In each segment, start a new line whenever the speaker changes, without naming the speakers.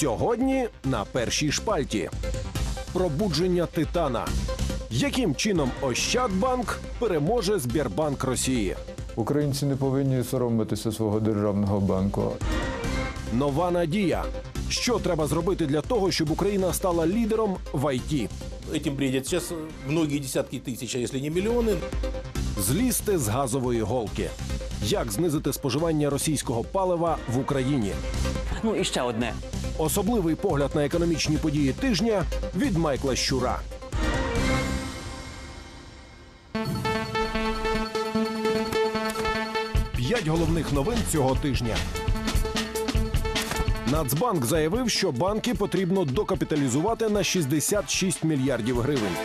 Сьогодні на першій шпальті. Пробудження Титана. Яким чином Ощадбанк переможе Збірбанк Росії?
Українці не повинні соромитися свого державного банку.
Нова надія. Що треба зробити для того, щоб Україна стала лідером в ІТ?
Этим бредят сейчас многие десятки тысяч, а если не миллионы.
Злізти з газової голки. Як знизити споживання російського палива в Україні?
Ну і ще одне.
Особливий погляд на економічні події тижня від Майкла Щура. П'ять головних новин цього тижня. Нацбанк заявив, що банки потрібно докапіталізувати на 66 мільярдів гривень.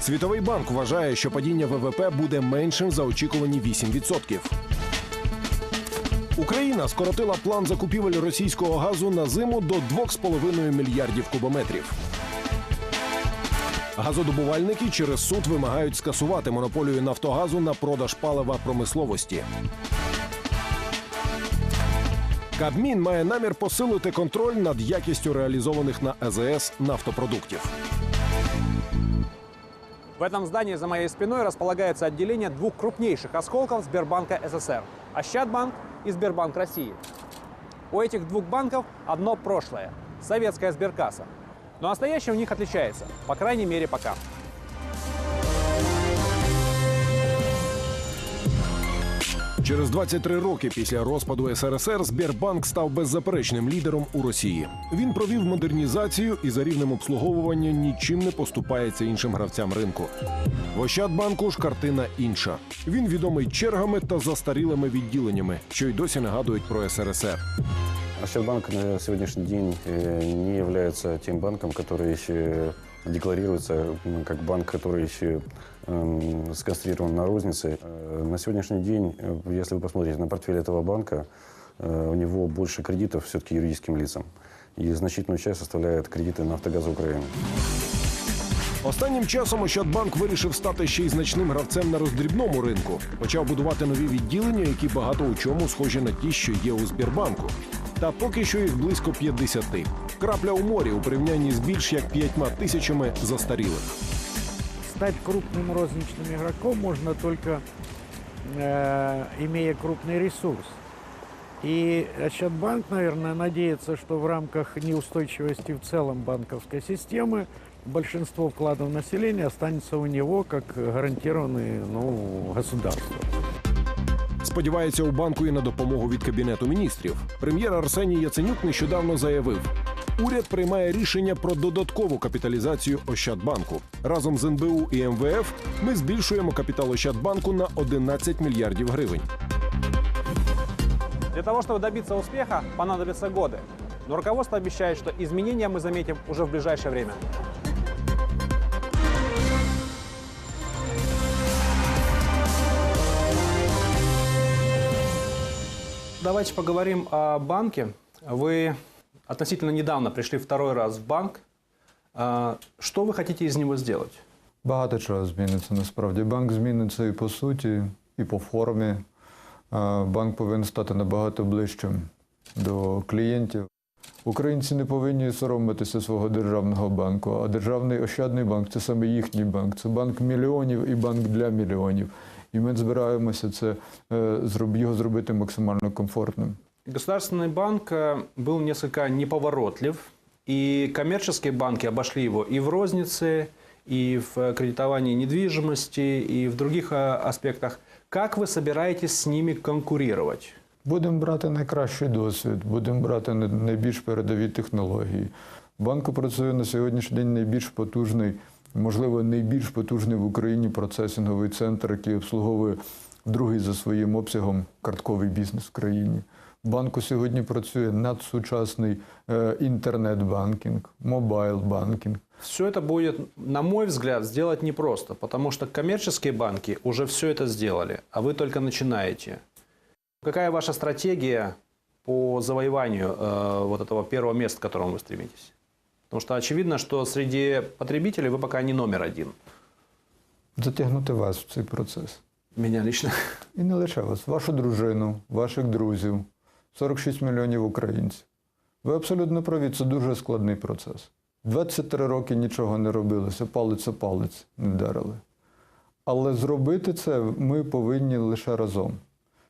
Світовий банк вважає, що падіння ВВП буде меншим за очікувані 8%. Україна скоротила план закупівель російського газу на зиму до 2,5 мільярдів кубометрів. Газодобувальники через суд вимагають скасувати монополію Нафтогазу на продаж палива промисловості. Кабмін має намір посилити контроль над якістю реалізованих на АЗС нафтопродуктів.
В этом здании за моей спиной располагается отделение двух крупнейших осколков Сбербанка СССР – Ощадбанк и Сбербанк России. У этих двух банков одно прошлое – советская сберкасса. Но настоящее у них отличается, по крайней мере пока.
Через 23 роки після розпаду СРСР Сбербанк став беззаперечним лідером у Росії. Він провів модернізацію і за рівнем обслуговування нічим не поступається іншим гравцям ринку. В Ощадбанку ж картина інша. Він відомий чергами та застарілими відділеннями, що й досі нагадують про СРСР.
Ощадбанк на сегодняшний день э, не является тем банком, еще декларируется м, как банк, который еще эм, сконцентрирован на рознице. Э, На сегодняшний день, э, если вы посмотрите на портфель этого банка, э, у него больше кредитов все-таки юридическим лицам. И значительную часть составляют кредиты «Нафтогаза Украины».
Останнім часом Ощадбанк вирішив стати ще й значним гравцем на роздрібному ринку. Почав будувати нові відділення, які багато у чому схожі на ті, що є у Збірбанку. Та поки що їх близько 50. Крапля у морі у порівнянні з більш як п'ятьма тисячами застарілих.
стать крупным розничным игроком можно только э, имея крупный ресурс. И Ощадбанк, наверное, надеется, что в рамках неустойчивости в целом банковской системы большинство вкладов населения останется у него как гарантированные ну, государством.
Сподівається у банку і на допомогу від кабінету міністрів. Прем'єр Арсеній Яценюк нещодавно заявив: уряд приймає рішення про додаткову капіталізацію Ощадбанку. Разом з НБУ і МВФ ми збільшуємо капітал Ощадбанку на 11 мільярдів гривень.
Для того, чтобы добиться успеха, понадобятся годы. Но руководство обещает, что изменения мы заметим уже в ближайшее время. Давайте поговорим о банке. Вы относительно недавно пришли второй раз в банк. Что вы хотите из него сделать?
Багато чого зміниться насправді. Банк зміниться і по суті, і по формі. Банк повинен стати набагато ближчим до клієнтів. Українці не повинні соромитися свого державного банку, а державний ощадний банк це саме їхній банк. Це банк мільйонів і банк для мільйонів І ми збираємося це е, зроб- його зробити максимально комфортним.
Государственный банк э, был несколько неповоротлив, и коммерческие банки обошли его и в рознице, и в э, кредитовании недвижимости, и в других э, аспектах. Как вы собираетесь с ними конкурировать?
Будемо брати найкращий досвід, будемо брати най- найбільш передові технології. В банку працює на сьогоднішній день найбільш потужний, можливо, найбільш потужний в Україні процесинговий центр, який обслуговує другий за своїм обсягом картковий бізнес в країні. В банку сьогодні працює надсучасний е, інтернет-банкінг, мобайл-банкінг.
Все это будет, на мой взгляд, сделать непросто, потому что коммерческие банки уже все это сделали, а вы только начинаете. Какая ваша стратегия по завоеванию э, вот этого первого места, к которому вы стремитесь? Потому что очевидно, что среди потребителей вы пока не номер один.
Затягнути вас в цей процес.
Меня лично.
І не лише вас, вашу дружину, ваших друзів, 46 мільйонів українців. Ви абсолютно праві, це дуже складний процес. 23 роки нічого не робилося, палець о палець не вдарили. Але зробити це ми повинні лише разом.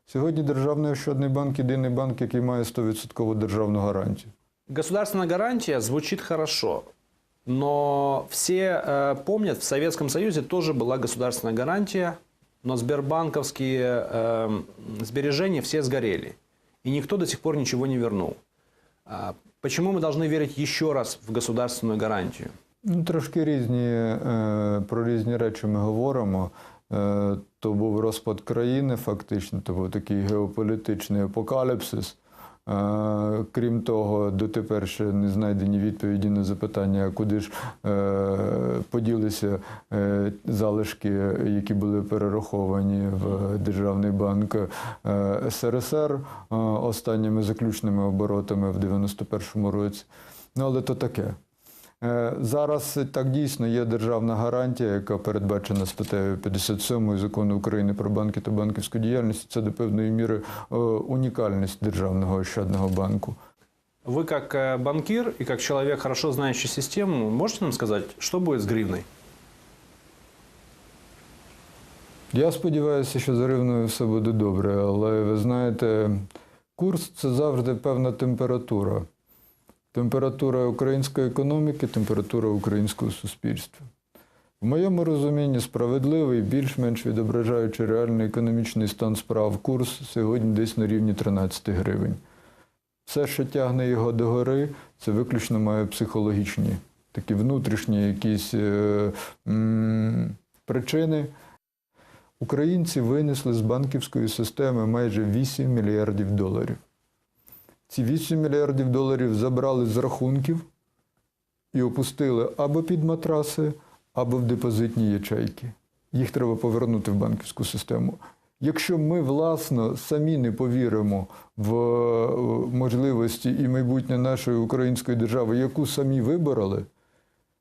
Сьогодні Державний ощадний банк єдиний банк, який має 100% державну гарантію.
Государственная гарантия звучит хорошо, но все э, помнят, в Советском Союзе тоже была государственная гарантия, но сбербанковские э, сбережения все сгорели, и никто до сих пор ничего не вернул. А почему мы должны верить еще раз в государственную гарантию?
Ну, трошки різні, е, про різні речі ми говоримо. Е, то був розпад країни, фактично, то був такий геополітичний апокаліпсис. Крім того, дотепер ще не знайдені відповіді на запитання, куди ж е, поділися е, залишки, які були перераховані в Державний банк е, СРСР останніми заключними оборотами в 91-му році. Ну, але то таке. Е, Зараз так дійсно є державна гарантія, яка передбачена статтею 57 закону України про банки та банківську діяльність. Це до певної міри е, унікальність державного ощадного банку.
Вы как э, банкир и как человек, хорошо знающий систему, можете нам сказать, что будет с гривной?
Я сподіваюся, що з гривною все буде добре, але ви знаєте, курс це завжди певна температура. Температура української економіки, температура українського суспільства. В моєму розумінні справедливий, більш-менш відображаючи реальний економічний стан справ, курс сьогодні десь на рівні 13 гривень. Все, що тягне його догори, це виключно має психологічні, такі внутрішні якісь е, м, причини. Українці винесли з банківської системи майже 8 мільярдів доларів. Ці 8 мільярдів доларів забрали з рахунків і опустили або під матраси, або в депозитні ячейки. Їх треба повернути в банківську систему. Якщо ми, власно, самі не повіримо в е, можливості і майбутнє нашої української держави, яку самі вибороли,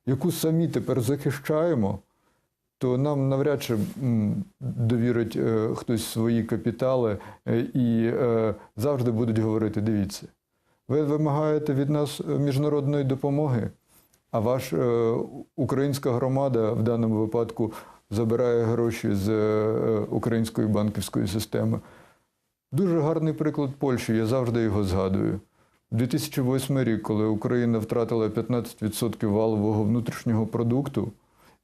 яку самі тепер захищаємо, то нам навряд чи довірить е, хтось свої капітали е, і е, завжди будуть говорити: дивіться, ви вимагаєте від нас е, міжнародної допомоги, а ваша е, українська громада в даному випадку забирає гроші з е, української банківської системи. Дуже гарний приклад Польщі, я завжди його згадую. 2008 рік, коли Україна втратила 15% валового внутрішнього продукту,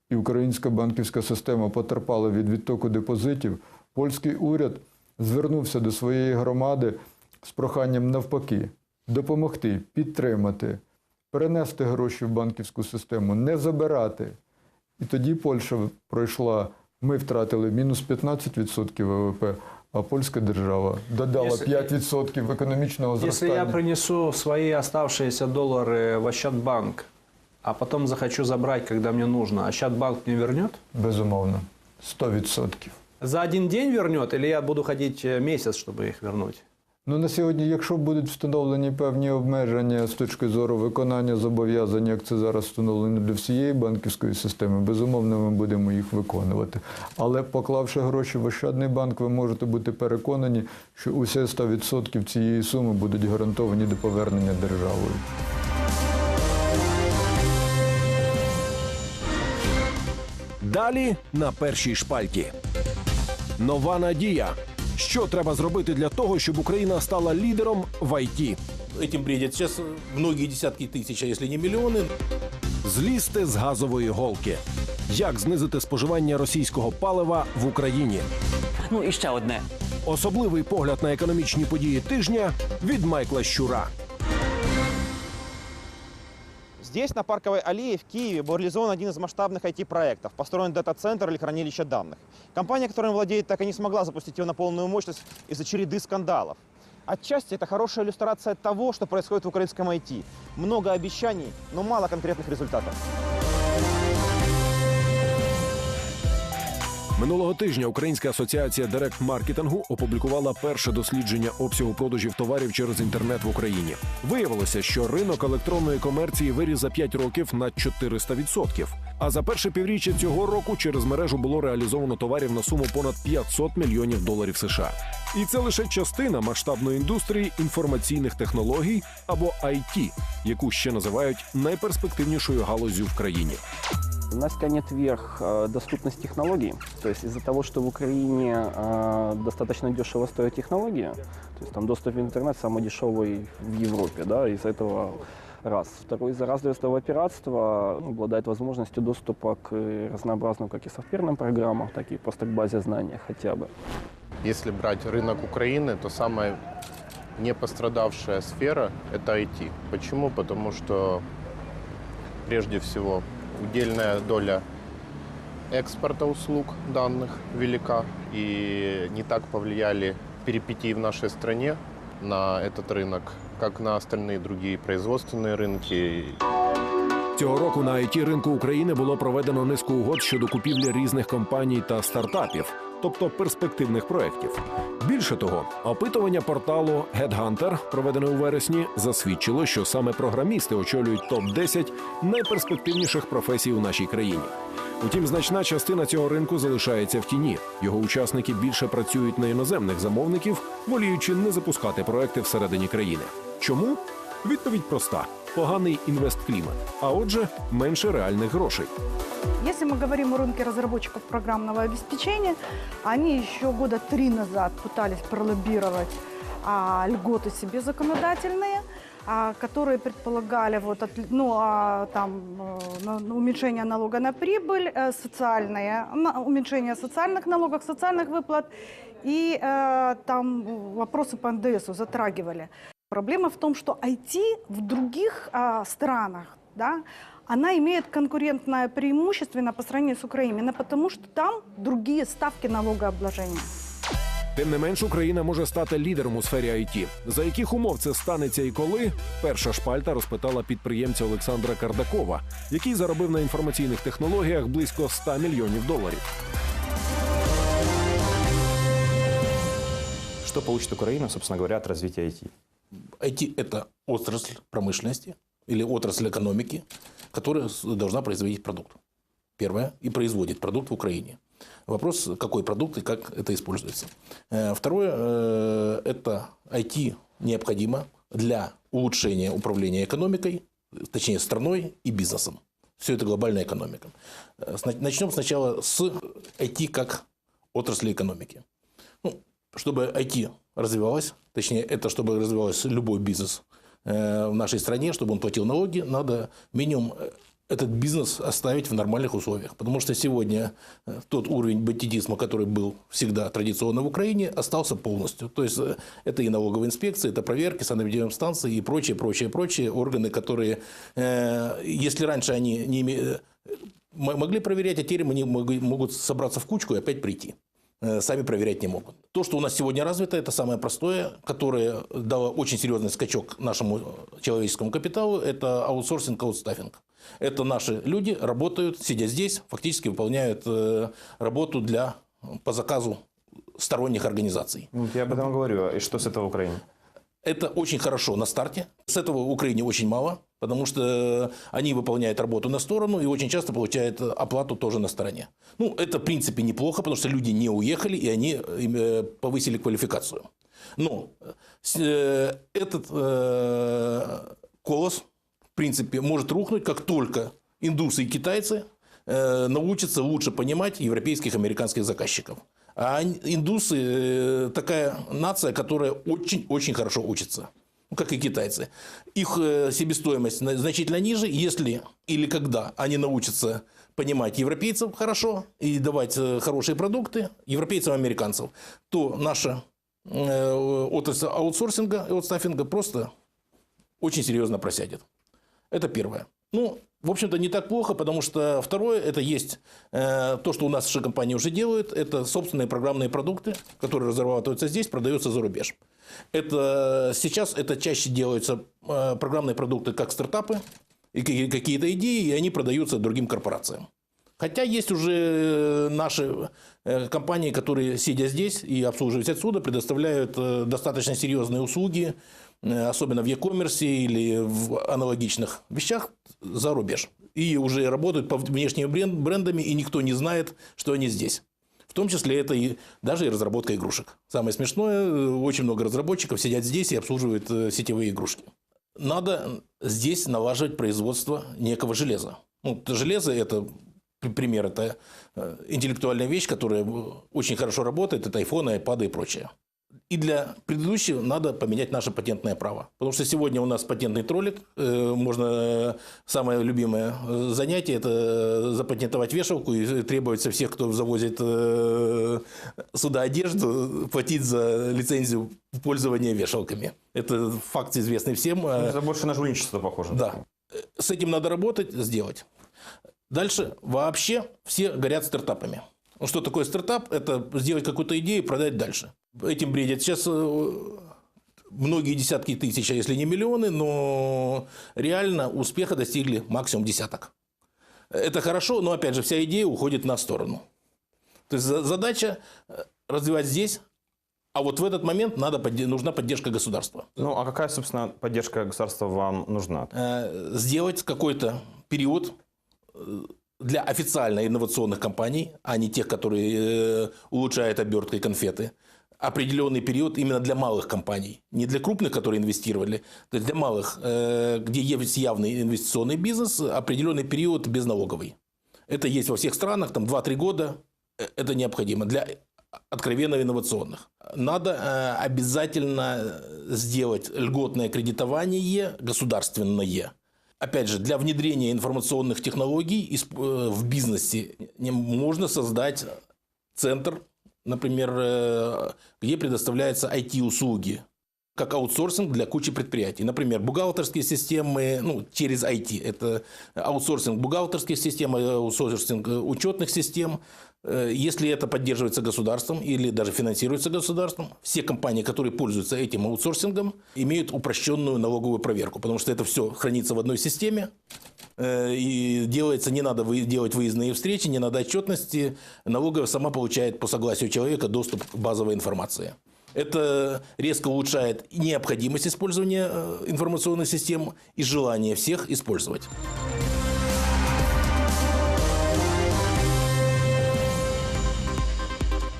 і українська банківська система потерпала від відтоку депозитів, польський уряд звернувся до своєї громади з проханням навпаки допомогти, підтримати, перенести гроші в банківську систему, не забирати. І тоді Польща пройшла, ми втратили мінус 15% ВВП, а польська держава додала
Якщо-
5% економічного
Если
зростання.
я принесу свои оставшиеся доллары в Ощадбанк, а потом захочу забрать, когда мне нужно, Ощадбанк мне вернет?
Безумовно, 100%.
За один день вернет или я буду ходить э, месяц, чтобы их вернуть?
Ну на сьогодні, якщо будуть встановлені певні обмеження з точки зору виконання зобов'язань, як це зараз встановлено для всієї банківської системи, безумовно, ми будемо їх виконувати. Але поклавши гроші в Ощадний банк, ви можете бути переконані, що усі 100% цієї суми будуть гарантовані до повернення державою.
Далі на першій шпальті. Нова надія. Що треба зробити для того, щоб Україна стала лідером в ІТ?
Этим бредят сейчас многие десятки тысяч, а если не миллионы.
Злізти з газової голки. Як знизити споживання російського палива в Україні?
Ну і ще одне.
Особливий погляд на економічні події тижня від Майкла Щура.
Здесь, на Парковой аллее в Киеве, был реализован один из масштабных IT-проектов. Построен дата-центр или хранилище данных. Компания, которым владеет, так и не смогла запустить его на полную мощность из-за череды скандалов. Отчасти это хорошая иллюстрация того, что происходит в украинском IT. Много обещаний, но мало конкретных результатов.
Минулого тижня Українська асоціація директ-маркетингу опублікувала перше дослідження обсягу продажів товарів через інтернет в Україні. Виявилося, що ринок електронної комерції виріс за 5 років на 400%. А за перше півріччя цього року через мережу було реалізовано товарів на суму понад 500 мільйонів доларів США. І це лише частина масштабної індустрії інформаційних технологій або IT, яку ще називають найперспективнішою галуззю в країні.
У нас тянет вверх э, доступность технологий. То есть из-за того, что в Украине э, достаточно дешево стоят технологии, то есть там доступ в интернет самый дешевый в Европе, да, из-за этого раз. Второй, из-за развитого пиратства ну, обладает возможностью доступа к разнообразным как и софтверным программам, так и просто к базе знаний хотя бы.
Если брать рынок Украины, то самая не пострадавшая сфера – это IT. Почему? Потому что, прежде всего, удельная доля экспорта услуг данных велика, и не так повлияли перипетии в нашей стране на этот рынок, как на остальные другие производственные рынки.
Цього року на it ринку України було проведено низку угод щодо купівлі різних компаній та стартапів, тобто перспективних проєктів. Більше того, опитування порталу Headhunter, проведене у вересні, засвідчило, що саме програмісти очолюють топ 10 найперспективніших професій у нашій країні. Утім, значна частина цього ринку залишається в тіні. Його учасники більше працюють на іноземних замовників, воліючи не запускати проекти всередині країни. Чому? Відповідь проста: поганий інвестклімат, а отже, менше реальних грошей.
Если мы говорим о рынке разработчиков программного обеспечения, они еще года три назад пытались пролоббировать а, льготы себе законодательные, а, которые предполагали вот, от- ну, а, там, э, на- уменьшение налога на прибыль, э, социальное, на- уменьшение социальных налогов, социальных выплат и э, там вопросы по НДСу затрагивали. Проблема в том, что IT в других а, странах, да, она имеет конкурентное преимущество по сравнению с Украиной, именно потому что там другие ставки налогообложения.
Тим не менш, Україна може стати лідером у сфері IT. За яких умов це станеться і коли? Перша шпальта розпитала підприємця Олександра Кардакова, який заробив на інформаційних технологіях близько 100 мільйонів доларів.
Что получит Украина, собственно говоря, от развития IT?
IT – это отрасль промышленности или отрасль экономики, которая должна производить продукт. Первое. И производит продукт в Украине. Вопрос, какой продукт и как это используется. Э, Второе. э, Это IT необходимо для улучшения управления экономикой, точнее страной и бизнесом. Все это глобальная экономика. Э, Начнем сначала с IT как отрасли экономики. Чтобы IT развивалось, точнее, это чтобы развивался любой бизнес э, в нашей стране, чтобы он платил налоги, надо минимум э, этот бизнес оставить в нормальных условиях. Потому что сегодня э, тот уровень бандитизма, который был всегда традиционно в Украине, остался полностью. То есть это и налоговая инспекция, это проверки, санэпидемстанции и прочие, прочие, прочие органы, которые, если раньше они не име- м- могли проверять, а теперь они могут собраться в кучку и опять прийти сами проверять не могут. То, что у нас сегодня развито, это самое простое, которое дало очень серьезный скачок нашему человеческому капиталу, это аутсорсинг, аутстаффинг. Это наши люди работают, сидя здесь, фактически выполняют э, работу для, по заказу сторонних организаций.
Я об этом говорю. И что с этого в Украине?
Это очень хорошо на старте. С этого в Украине очень мало, потому что они выполняют работу на сторону и очень часто получают оплату тоже на стороне. Ну, это, в принципе, неплохо, потому что люди не уехали, и они э, повысили квалификацию. Но э, этот э, колос, в принципе, может рухнуть, как только индусы и китайцы э, научатся лучше понимать европейских и американских заказчиков. А ин- индусы э, такая нация, которая очень-очень хорошо учится. Ну, как и китайцы. Их э, себестоимость на- значительно ниже, если или когда они научатся понимать европейцев хорошо и давать э, хорошие продукты, европейцам и американцам, то наша отрасль аутсорсинга и аутстаффинга просто очень серьезно просядет. Это первое. Ну, в общем-то, не так плохо, потому что второе, это есть э, то, что у нас наши компании уже делают, это собственные программные продукты, которые разрабатываются здесь, продаются за рубеж. Это сейчас это чаще делаются э, программные продукты как стартапы и какие- какие-то идеи, и они продаются другим корпорациям. Хотя есть уже э, наши э, компании, которые, сидя здесь и обслуживаясь отсюда, предоставляют э, достаточно серьезные услуги, особенно в e-commerce или в аналогичных вещах за рубеж. И уже работают по внешним брен- брендами, и никто не знает, что они здесь. В том числе это и даже и разработка игрушек. Самое смешное, э, очень много разработчиков сидят здесь и обслуживают э, сетевые игрушки. Надо здесь налаживать производство некого железа. Ну, железо – это при- пример, это э, интеллектуальная вещь, которая э, очень хорошо работает, это айфоны, айпады и прочее. И для предыдущего надо поменять наше патентное право. Потому что сегодня у нас патентный троллик. э, Можно э, самое любимое э, занятие – это запатентовать вешалку и требовать со всех, кто завозит сюда одежду, платить за лицензию пользования вешалками. Это факт известный всем.
Это больше на жульничество похоже.
да. С этим надо работать, сделать. Дальше вообще все горят стартапами. Что такое стартап? Это сделать какую-то идею и продать дальше. Этим бредят сейчас э, многие десятки тысяч, а если не миллионы, но реально успеха достигли максимум десяток. Это хорошо, но опять же вся идея уходит на сторону. То есть за- задача э, развивать здесь, а вот в этот момент надо, нужна поддержка государства.
Ну, а какая, собственно, поддержка государства вам нужна?
э, сделать какой-то период для официально инновационных компаний, а не тех, которые улучшают обертки и конфеты, определенный период именно для малых компаний, не для крупных, которые инвестировали, есть для малых, э, где есть явный инвестиционный бизнес, определенный период безналоговый. Это есть во всех странах, там 2-3 года, э, это необходимо для откровенно инновационных. Надо э, обязательно сделать льготное кредитование государственное. Опять же, для внедрения информационных технологий в бизнесе не- можно создать центр, например, э, где предоставляются IT-услуги, как аутсорсинг для кучи предприятий. Например, бухгалтерские системы, ну, через IT. Это аутсорсинг бухгалтерских систем, аутсорсинг э, учетных систем. Э, Если это поддерживается государством или даже финансируется государством, все компании, которые пользуются этим аутсорсингом, имеют упрощенную налоговую проверку, потому что это все хранится в одной системе, э, и делается, не надо делать выездные встречи, не надо отчетности. Налоговая сама получает по согласию человека доступ к базовой информации. Это резко улучшает необходимость использования э, информационных систем и желание всех использовать.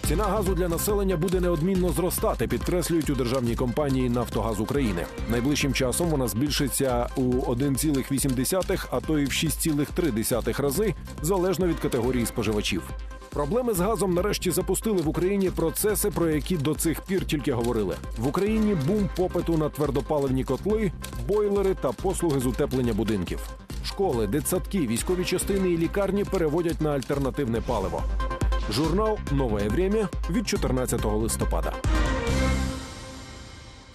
Ціна газу для населення буде неодмінно зростати, підкреслюють у державній компанії Нафтогаз України. Найближчим часом вона збільшиться у 1,8, а то і в 6,3 рази, залежно від категорії споживачів. Проблеми з газом нарешті запустили в Україні процеси, про які до цих пір тільки говорили. В Україні бум попиту на твердопаливні котли, бойлери та послуги з утеплення будинків. Школи, дитсадки, військові частини і лікарні переводять на альтернативне паливо. Журнал Новое время від 14 листопада.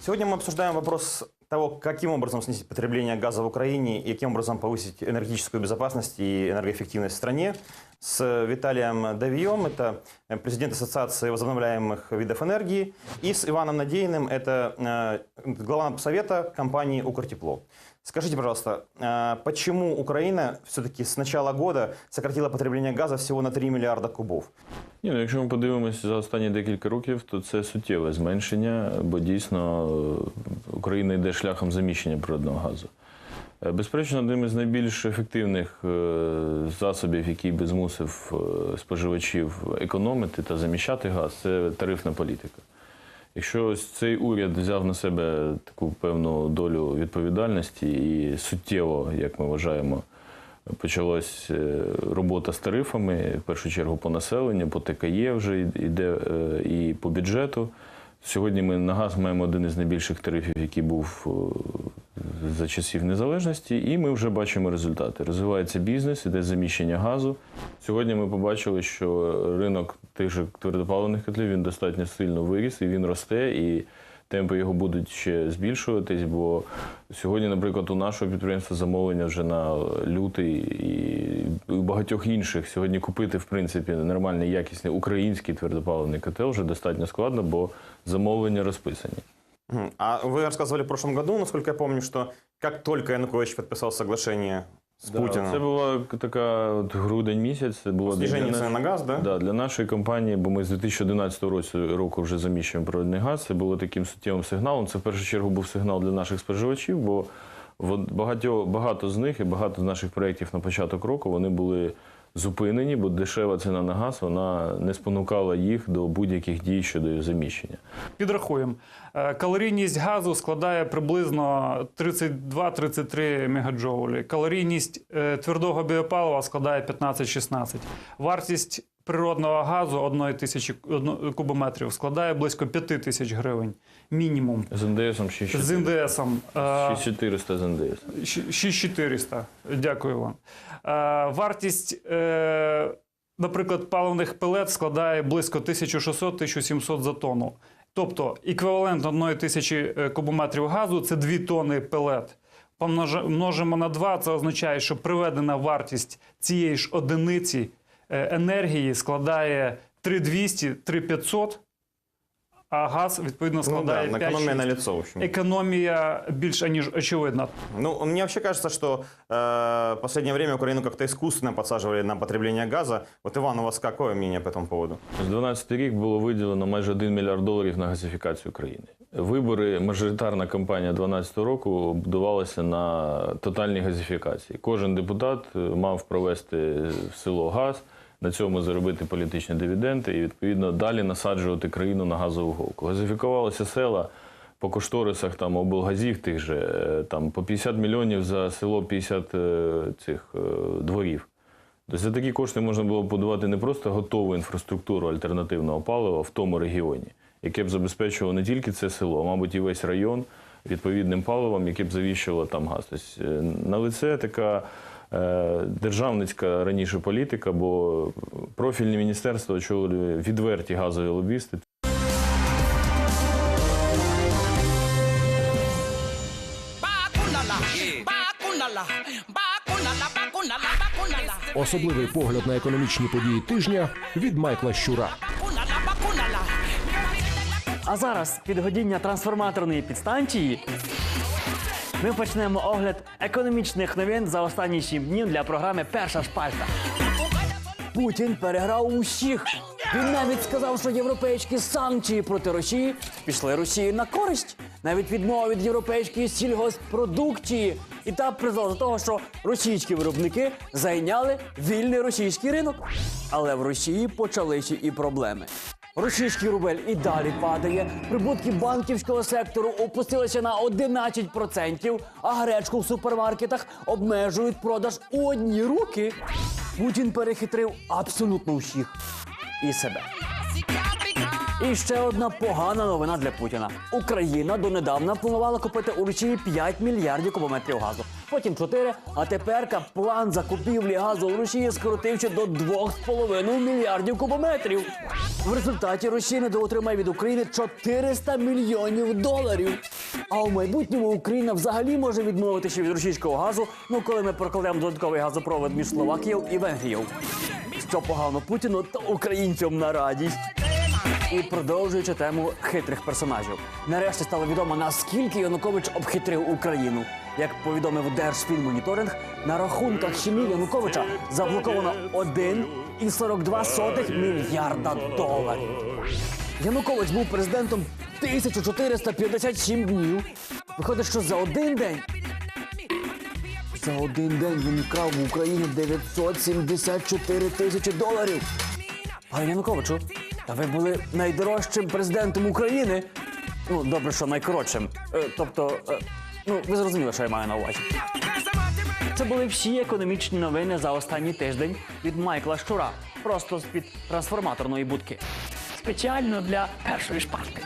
Сегодня мы обсуждаем вопрос того, каким образом снизить потребление газа в Украине и каким образом повысить энергетическую безопасность и энергоэффективность в стране с Виталием Давием, это президент Ассоциации возобновляемых видов энергии, и с Иваном Надеиным, это э, глава совета компании «Укртепло». Скажите, пожалуйста, почему Украина все-таки с начала года сократила потребление газа всего на 3 миллиарда кубов?
Ні, ну якщо ми подивимося за останні декілька років, то це суттєве зменшення, бо дійсно е, Україна йде шляхом заміщення природного газу. Е, Безперечно, одним із найбільш ефективних е, засобів, який би змусив споживачів економити та заміщати газ, це тарифна політика. Якщо ось цей уряд взяв на себе таку певну долю відповідальності і суттєво, як ми вважаємо, почалась е, робота з тарифами, в першу чергу по населенню, по ТКЄ вже йде е, і по бюджету. Сьогодні ми на газ маємо один із найбільших тарифів, який був е, за часів незалежності, і ми вже бачимо результати. Розвивається бізнес, іде заміщення газу. Сьогодні ми побачили, що ринок тих же твердопаливних котлів він достатньо сильно виріс і він росте. І темпи його будуть ще збільшуватись, бо сьогодні, наприклад, у нашого підприємства замовлення вже на лютий і багатьох інших сьогодні купити в принципі нормальний якісний український твердопаливний котел вже достатньо складно, бо замовлення розписані.
А вы рассказывали в прошлом году, насколько я помню, что как только Янукович подписал соглашение с
Да,
Путіна.
Це була така от грудень місяць. Це було
Снижение
для
цены на газ, да?
Да, для нашої компанії, бо ми з 2011 році- року вже заміщуємо природний газ. Це було таким суттєвим сигналом. Це в першу чергу був сигнал для наших споживачів, бо багато, багато з них і багато з наших проєктів на початок року вони були зупинені, бо дешева ціна на газ вона не спонукала їх до будь-яких дій щодо заміщення.
Підрахуємо. Е, Калорійність газу складає приблизно 32-33 мегаджоулі. Калорійність е, твердого біопалива складає 15-16. Вартість природного газу 1 тисячі кубометрів складає близько 5 тисяч гривень. Мінімум.
З НДСом 6400.
З індексом. е,
6400 з НДС.
Щ- 6400. Дякую вам. Е, Вартість, е, наприклад, паливних пелет складає близько 1600-1700 за тонну. Тобто еквівалент одної тисячі е, кубометрів газу це 2 тонни пелет. Помноже- Множимо на 2, це означає, що приведена вартість цієї ж одиниці е, енергії складає 3200-3500, а газ, відповідно,
Ну да,
складає
экономия
5-6.
на лицо, в общем.
Економія більш аніж очевидна.
Ну, мне вообще кажется, что э, в последнее время Украину как-то искусственно подсаживали на потребление газа. Вот, Иван, у вас какое мнение по этому поводу?
З 12 рік було виділено майже 1 мільярд доларів на газифікацію країни. Вибори, мажоритарна кампанія 12 року будувалася на тотальній газифікації. Кожен депутат е, мав провести в село газ, на цьому заробити політичні дивіденди і відповідно далі насаджувати країну на газову голку. Газифікувалися села. По кошторисах там облгазів тих же е, там по 50 мільйонів за село 50 е, цих е, дворів. Тобто за такі кошти можна було будувати не просто готову інфраструктуру альтернативного палива в тому регіоні, яке б забезпечувало не тільки це село, а мабуть і весь район відповідним паливом, яке б завіщувало там газ. Тобто, на лице така державницька раніше політика, бо профільні міністерства очолює відверті газові лобісти.
Особливий погляд на економічні події тижня від Майкла Щура.
А зараз підгодіння трансформаторної підстанції. Ми почнемо огляд економічних новин за останні сім днів для програми Перша шпальта. Путін переграв усіх. Він навіть сказав, що європейські санкції проти Росії пішли Росії на користь. Навіть відмова від європейської сільгоспродукції. І та призвела до того, що російські виробники зайняли вільний російський ринок. Але в Росії почалися і проблеми. Російський рубель і далі падає. Прибутки банківського сектору опустилися на 11%, а гречку в супермаркетах обмежують продаж у одні руки. Путін перехитрив абсолютно всіх і себе. І ще одна погана новина для Путіна. Україна донедавна планувала купити у Росії 5 мільярдів кубометрів газу. Потім 4, а тепер план закупівлі газу у Росії скоротився до 2,5 мільярдів кубометрів. В результаті Росія недоотримає від України 400 мільйонів доларів. А у майбутньому Україна взагалі може відмовитися від російського газу, ну коли ми прокладемо додатковий газопровод між Словакією і Венгрією. Що погано Путіну та українцям на радість. І продовжуючи тему хитрих персонажів, нарешті стало відомо наскільки Янукович обхитрив Україну. Як повідомив Держфінмоніторинг, на рахунках сім'ї Януковича заблоковано 1,42 мільярда доларів. Янукович був президентом 1457 днів. Виходить, що за один день. За один день він вкрав в Україні 974 тисячі доларів. Пане Януковичу, та ви були найдорожчим президентом України. Ну, добре, що найкоротшим. Е, тобто, е, ну, ви зрозуміли, що я маю на увазі. Це були всі економічні новини за останній тиждень від Майкла Щура. Просто з-під трансформаторної будки. Спеціально для першої шпальти.